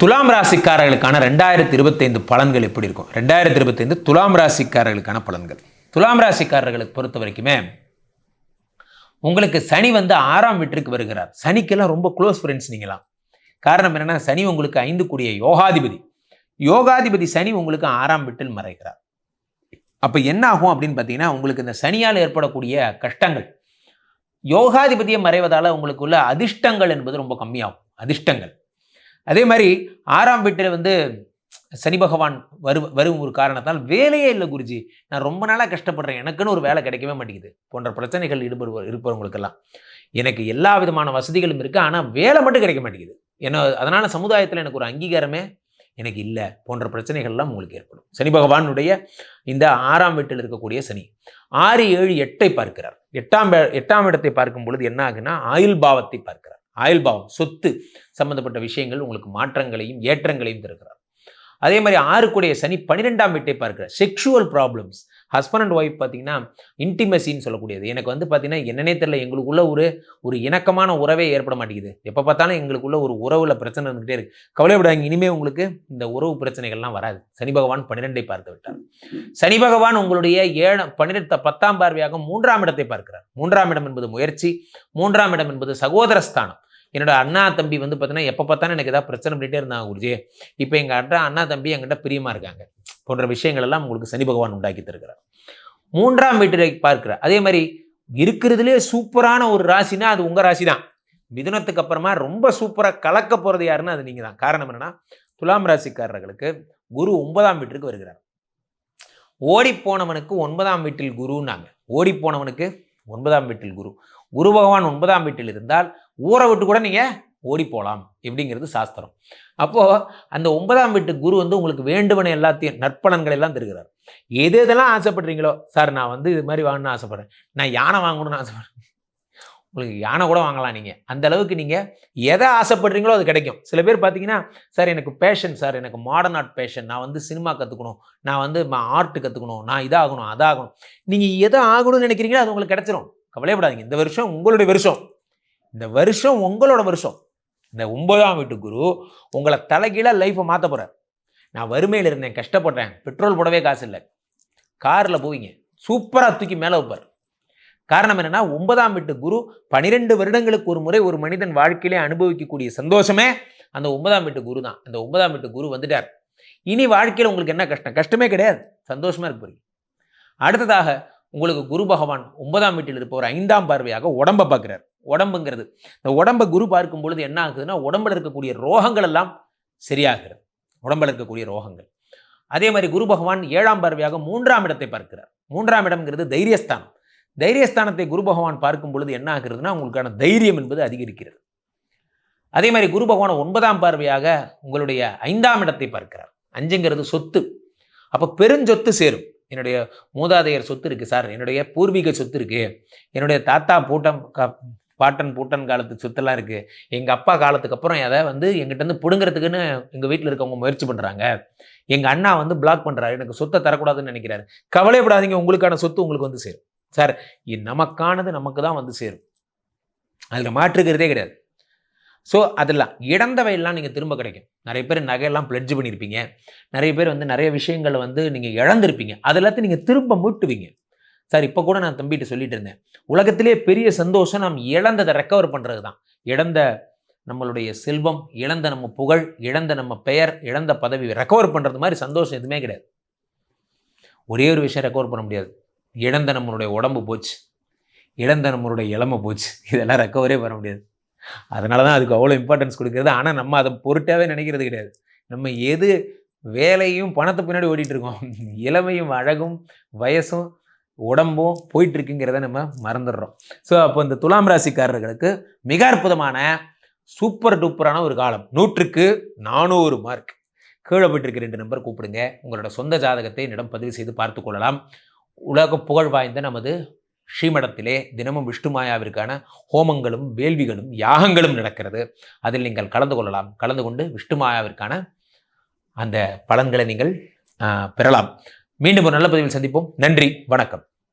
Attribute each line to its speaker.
Speaker 1: துலாம் ராசிக்காரர்களுக்கான ரெண்டாயிரத்தி இருபத்தைந்து பலன்கள் எப்படி இருக்கும்? ரெண்டாயிரத்தி இருபத்தைந்து துலாம் ராசிக்காரர்களுக்கான பலன்கள். துலாம் ராசிக்காரர்களுக்கு பொறுத்த வரைக்குமே உங்களுக்கு சனி வந்து ஆறாம் வீட்டிற்கு வருகிறார். சனிக்கெல்லாம் ரொம்ப க்ளோஸ் ஃப்ரெண்ட்ஸ் நீங்களாம். காரணம் என்னென்னா சனி உங்களுக்கு ஐந்து கூடிய யோகாதிபதி. யோகாதிபதி சனி உங்களுக்கு ஆறாம் வீட்டில் மறைகிறார். அப்போ என்ன ஆகும் அப்படின்னு பார்த்தீங்கன்னா உங்களுக்கு இந்த சனியால் ஏற்படக்கூடிய கஷ்டங்கள். யோகாதிபதியை மறைவதால் உங்களுக்குள்ள அதிர்ஷ்டங்கள் என்பது ரொம்ப கம்மியாகும். அதிர்ஷ்டங்கள். அதே மாதிரி ஆறாம் வீட்டில் வந்து சனி பகவான் வரு வரும் ஒரு காரணத்தால் வேலையே இல்லை குருஜி. நான் ரொம்ப நாளாக கஷ்டப்படுறேன். எனக்குன்னு ஒரு வேலை கிடைக்கவே மாட்டேங்குது. போன்ற பிரச்சனைகள் ஈடுபடுவோர் இருப்பவங்களுக்கெல்லாம். எனக்கு எல்லா விதமான வசதிகளும் இருக்குது ஆனால் வேலை மட்டும் கிடைக்க மாட்டேங்குது. ஏன்னா அதனால் சமுதாயத்தில் எனக்கு ஒரு அங்கீகாரமே எனக்கு இல்லை போன்ற பிரச்சனைகள்லாம் உங்களுக்கு ஏற்படும். சனி பகவானுடைய இந்த ஆறாம் வீட்டில் இருக்கக்கூடிய சனி. ஆறு ஏழு எட்டை பார்க்கிறார். எட்டாம் எட்டாம் இடத்தை பார்க்கும் பொழுது என்ன ஆகுன்னா ஆயுள் பாவத்தை பார்க்கிறார். ஆயுள் பாவம் சொத்து சம்பந்தப்பட்ட விஷயங்கள் உங்களுக்கு மாற்றங்களையும் ஏற்றங்களையும் தருகிறார். அதே மாதிரி ஆறுக்குடைய சனி பன்னிரெண்டாம் வீட்டை பார்க்கிறார். Sexual problems husband and wife பார்த்தீங்கன்னா இன்டிமசின்னு சொல்லக்கூடியது. எனக்கு வந்து பார்த்தீங்கன்னா என்னன்னே தெரியல எங்களுக்குள்ள ஒரு ஒரு இணக்கமான உறவே ஏற்பட மாட்டேங்குது. எப்போ பார்த்தாலும் எங்களுக்குள்ள ஒரு உறவில் பிரச்சனை இருந்துகிட்டே இருக்குது கவலைப்படாங்க இனிமேல் உங்களுக்கு இந்த உறவு பிரச்சனைகள்லாம் வராது. சனி பகவான் பன்னிரெண்டை பார்த்து விட்டார். சனி பகவான் உங்களுடைய ஏழு பன்னிரெண்டு பத்தாம் பார்வையாக மூன்றாம் இடத்தை பார்க்கிறார். மூன்றாம் இடம் என்பது முயற்சி மூன்றாம் இடம் என்பது சகோதரஸ்தானம். என்னோட அண்ணா தம்பி வந்து பார்த்தீங்கன்னா எப்போ பார்த்தாலும் எனக்கு ஏதாவது பிரச்சனை பண்ணிட்டே இருந்தாங்க குருஜி. இப்போ எங்கள் அண்ணா அண்ணா தம்பி என்கிட்ட பிரியமாக இருக்காங்க. போன்ற விஷயங்கள் எல்லாம் உங்களுக்கு சனி பகவான் உண்டாக்கி தருகிறார் மூன்றாம் வீட்டிலை பார்க்கிறார். அதே மாதிரி இருக்கிறதுலே சூப்பரான ஒரு ராசினா அது உங்கள் ராசி தான் மிதுனத்துக்கு அப்புறமா ரொம்ப சூப்பராக கலக்க போகிறது யாருன்னா அது நீங்கள் தான் காரணம் என்னென்னா துலாம் ராசிக்காரர்களுக்கு குரு ஒன்பதாம் வீட்டிற்கு வருகிறார். ஓடிப்போனவனுக்கு ஒன்பதாம் வீட்டில் குருன்னாங்க. ஓடிப்போனவனுக்கு ஒன்பதாம் வீட்டில் குரு. குரு பகவான் ஒன்பதாம் வீட்டில் இருந்தால் ஊரை விட்டு கூட நீங்கள் ஓடி போகலாம் இப்படிங்கிறது சாஸ்திரம். அப்போது அந்த ஒன்பதாம் வீட்டு குரு வந்து உங்களுக்கு வேண்டுவன எல்லாத்தையும் நற்பலன்களை எல்லாம் தருகிறார். எது எதெல்லாம் ஆசைப்படுறீங்களோ சார் நான் வந்து இது மாதிரி வாங்கணும்னு ஆசைப்பட்றேன். நான் யானை வாங்கணும்னு ஆசைப்பட்றேன். உங்களுக்கு யானை கூட வாங்கலாம் நீங்கள் அந்த அளவுக்கு நீங்கள் எதை ஆசைப்படுறீங்களோ அது கிடைக்கும். சில பேர் பார்த்தீங்கன்னா சார் எனக்கு பேஷன் சார் எனக்கு மாடர்ன் ஆர்ட் பேஷன் நான் வந்து சினிமா கற்றுக்கணும் நான் வந்து ஆர்ட் கற்றுக்கணும் நான் இதாகணும் அதாகணும். நீங்கள் எதை ஆகணும்னு நினைக்கிறீங்களோ அது உங்களுக்கு கிடச்சிரும். கவலையப்படாதீங்க. இந்த வருஷம் உங்களுடைய வருஷம். இந்த வருஷம் உங்களோட வருஷம். இந்த ஒன்பதாம் வீட்டு குரு உங்களை தலைகீழாக லைஃப்பை மாற்ற போகிறார் நான் வறுமையில் இருந்தேன் கஷ்டப்பட்டேன் பெட்ரோல் போடவே காசு இல்லை. காரில் போவீங்க. சூப்பராக தூக்கி மேலே வைப்பார். காரணம் என்னென்னா ஒன்பதாம் வீட்டு குரு பனிரெண்டு வருடங்களுக்கு ஒரு முறை ஒரு மனிதன் வாழ்க்கையிலே அனுபவிக்கக்கூடிய சந்தோஷமே அந்த ஒன்பதாம் வீட்டு குரு தான். அந்த ஒன்பதாம் வீட்டு குரு வந்துட்டார். இனி வாழ்க்கையில் உங்களுக்கு என்ன கஷ்டம்? கஷ்டமே கிடையாது. சந்தோஷமாக இருக்க போறீங்க. அடுத்ததாக உங்களுக்கு குரு பகவான் ஒன்பதாம் வீட்டில் இருப்பவர் ஐந்தாம் பார்வையாக உடம்பை பார்க்குறார். உடம்புங்கிறது இந்த உடம்பை குரு பார்க்கும் பொழுது என்ன ஆகுதுன்னா உடம்புல இருக்கக்கூடிய ரோகங்கள் எல்லாம் சரியாகிறது. உடம்புல இருக்கக்கூடிய ரோகங்கள். அதே மாதிரி குரு பகவான் ஏழாம் பார்வையாக மூன்றாம் இடத்தை பார்க்கிறார். மூன்றாம் இடம்ங்கிறது தைரியஸ்தானம். தைரியஸ்தானத்தை குரு பகவான் பார்க்கும் பொழுது என்ன ஆகுறதுன்னா உங்களுக்கான தைரியம் என்பது அதிகரிக்கிறது. அதே மாதிரி குரு பகவான் ஒன்பதாம் பார்வையாக உங்களுடைய ஐந்தாம் இடத்தை பார்க்கிறார். அஞ்சுங்கிறது சொத்து. அப்போ பெருஞ்சொத்து சேரும். என்னுடைய மூதாதையர் சொத்து இருக்குது சார். என்னுடைய பூர்வீக சொத்து இருக்குது என்னுடைய தாத்தா பூட்டம் பாட்டன் பூட்டன் காலத்து சொத்தெல்லாம் இருக்குது எங்கள் அப்பா காலத்துக்கு அப்புறம் அதை வந்து எங்கிட்ட இருந்து பிடுங்கிறதுக்குன்னு எங்கள் வீட்டில் இருக்கவங்க முயற்சி பண்ணுறாங்க எங்கள் அண்ணா வந்து பிளாக் பண்ணுறாரு எனக்கு சொத்தை தரக்கூடாதுன்னு நினைக்கிறாரு. கவலைப்படாதீங்க உங்களுக்கான சொத்து உங்களுக்கு வந்து சேரும். சார் நமக்கானது நமக்கு தான் வந்து சேரும். அதில் மாற்றுக்கிறதே கிடையாது. ஸோ அதெல்லாம் இழந்தவையெல்லாம் நீங்கள் திரும்ப கிடைக்கும். நிறைய பேர் நகையெல்லாம் பிளட்ஜ் பண்ணியிருப்பீங்க நிறைய பேர் வந்து நிறைய விஷயங்களை வந்து நீங்கள் இழந்திருப்பீங்க. அது எல்லாத்தையும் நீங்கள் திரும்ப மீட்டுவீங்க. சார் இப்போ கூட நான் தம்பிகிட்ட சொல்லிட்டு இருந்தேன். உலகத்திலே பெரிய சந்தோஷம் நாம் இழந்ததை ரெக்கவர் பண்ணுறது தான் இழந்த நம்மளுடைய செல்வம் இழந்த நம்ம புகழ் இழந்த நம்ம பெயர் இழந்த பதவி ரெக்கவர் பண்ணுறது மாதிரி சந்தோஷம் எதுவுமே கிடையாது. ஒரே ஒரு விஷயம் ரெக்கவர் பண்ண முடியாது. இழந்த நம்மளுடைய உடம்பு போச்சு. இழந்த நம்மளுடைய இளமை போச்சு. இதெல்லாம் ரெக்கவரே பண்ண முடியாது. அதனால தான் அதுக்கு அவ்வளோ இம்பார்ட்டன்ஸ் கொடுக்குறது. ஆனால் நம்ம அதை பொருட்டாவே நினைக்கிறது கிடையாது. நம்ம எது வேலையும் பணத்தை பின்னாடி ஓடிட்டுருக்கோம் இளமையும் அழகும் வயசும் உடம்பும் போயிட்டுருக்குங்கிறத நம்ம மறந்துடுறோம். ஸோ அப்போ இந்த துலாம் ராசிக்காரர்களுக்கு மிக அற்புதமான சூப்பர் டூப்பரான ஒரு காலம். நூற்றுக்கு நானூறு மார்க் கீழே போயிட்டு ரெண்டு நம்பர் கூப்பிடுங்க. உங்களோட சொந்த ஜாதகத்தை என்னிடம் பதிவு செய்து பார்த்து கொள்ளலாம். உலக புகழ் வாய்ந்த நமது ஸ்ரீமடத்திலே தினமும் விஷ்ணு மாயாவிற்கான ஹோமங்களும் வேள்விகளும் யாகங்களும் நடக்கிறது. அதில் நீங்கள் கலந்து கொள்ளலாம். கலந்து கொண்டு விஷ்ணு மாயாவிற்கான அந்த பலன்களை நீங்கள் பெறலாம். மீண்டும் ஒரு நல்ல பதிவில் சந்திப்போம். நன்றி. வணக்கம்.